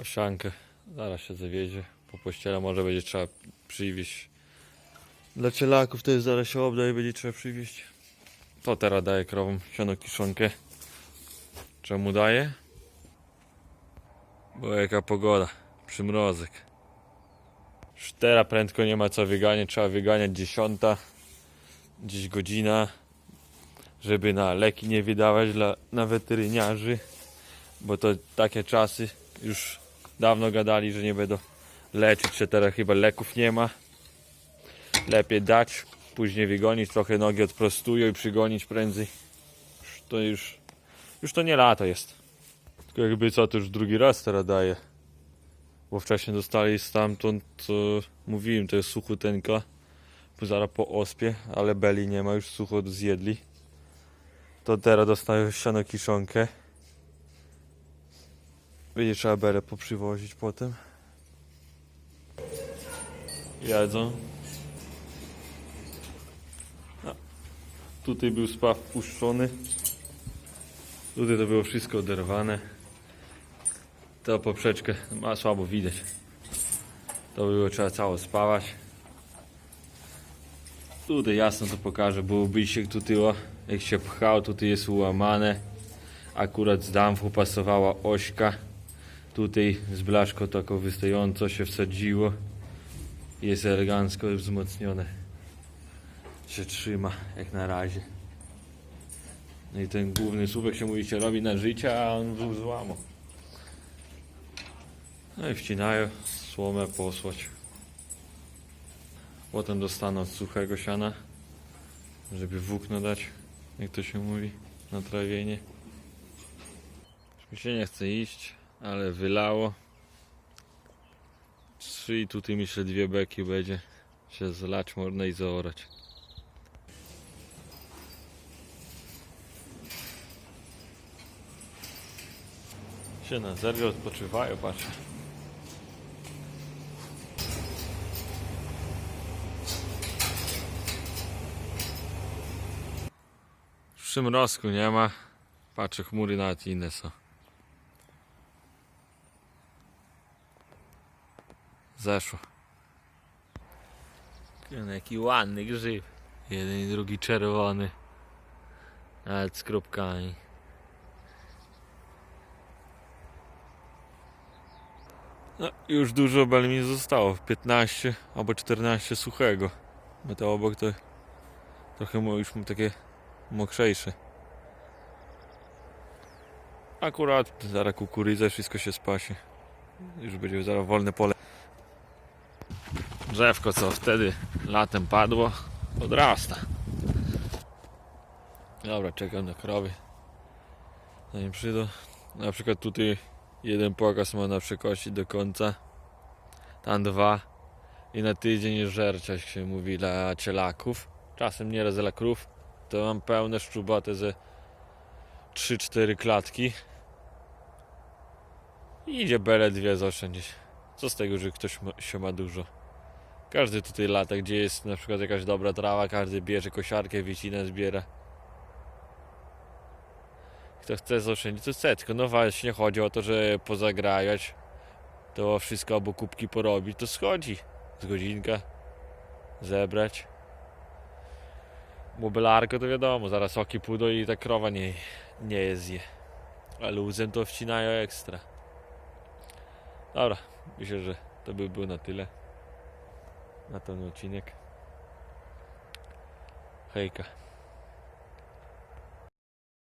Owsiankę. Zaraz się zawiezie. Po pościele może będzie trzeba przywieźć. Dla cielaków to jest zaraz się obda i będzie trzeba przywieźć. To teraz daje krowom siano kiszonkę. Czemu daje? Bo jaka pogoda. Przymrozek. Już teraz prędko nie ma co wyganiać. Trzeba wyganiać dziesiąta. Gdzieś godzina. Żeby na leki nie wydawać dla, na weteryniarzy. Bo to takie czasy już dawno gadali, że nie będą leczyć się. Teraz chyba leków nie ma. Lepiej dać, później wygonić, trochę nogi odprostują i przygonić prędzej. Już to już, już to nie lato jest. Tylko jakby co, to już drugi raz teraz daje. Bo wcześniej dostali stamtąd, co mówiłem, to jest suchotenka. Zaraz po ospie, ale beli nie ma, już sucho zjedli. To teraz dostają siano kiszonkę. Będzie trzeba belę poprzywozić potem. Jedzą. A, tutaj był spaw puszczony. Tutaj to było wszystko oderwane. To poprzeczkę ma słabo widać. To było trzeba cało spawać. Tutaj jasno to pokażę, bo byście tutaj o, jak się pchał, tutaj jest ułamane. Akurat z damfu pasowała ośka. Tutaj z blaszką taką wystająco się wsadziło. Jest elegancko wzmocnione. Się trzyma jak na razie. No i ten główny słupek się mówi się robi na życie, a on był złamał. No i wcinają słomę posłać. Potem dostaną suchego siana, żeby włókno dać, jak to się mówi, na trawienie. Już mi się nie chce iść, ale wylało. Trzy i tutaj myślę dwie beki będzie się zlać można i zaorać. Się na zerwie odpoczywają, patrzę. Przymrozku nie ma. Patrzę, chmury nawet inne są. Zeszło. Kurde, Jaki ładny grzyb. Jeden i drugi czerwony. Nawet z kropkami. No, już dużo bel mi zostało. 15 albo 14 suchego. Bo to obok to trochę już mam takie mokrzejsze. Akurat zaraz kukurydza, wszystko się spasie. Już będzie zaraz wolne pole. Drzewko, co wtedy latem padło, odrasta. Dobra, czekam na krowy. Zanim przyjdą. Na przykład tutaj jeden pokaz na przekości do końca. Tam dwa. I na tydzień żercia się mówi dla cielaków. Czasem nieraz dla krów. To mam pełne szczuboty ze 3-4 klatki. I idzie bele dwie zaoszczędzić. Co z tego, że ktoś ma, się ma dużo. Każdy tutaj lata, gdzie jest na przykład jakaś dobra trawa, każdy bierze kosiarkę, wycina, zbiera. Kto chce zaoszczędzić, to chce. Tylko no właśnie chodzi o to, że pozagrajać, to wszystko albo kubki porobić, to schodzi. Z godzinka zebrać. Mobelarko to wiadomo, zaraz oki pójdą i ta krowa nie, nie jest je. To wcinają ekstra. Dobra, myślę, że to by było na tyle. Na ten odcinek. Hejka.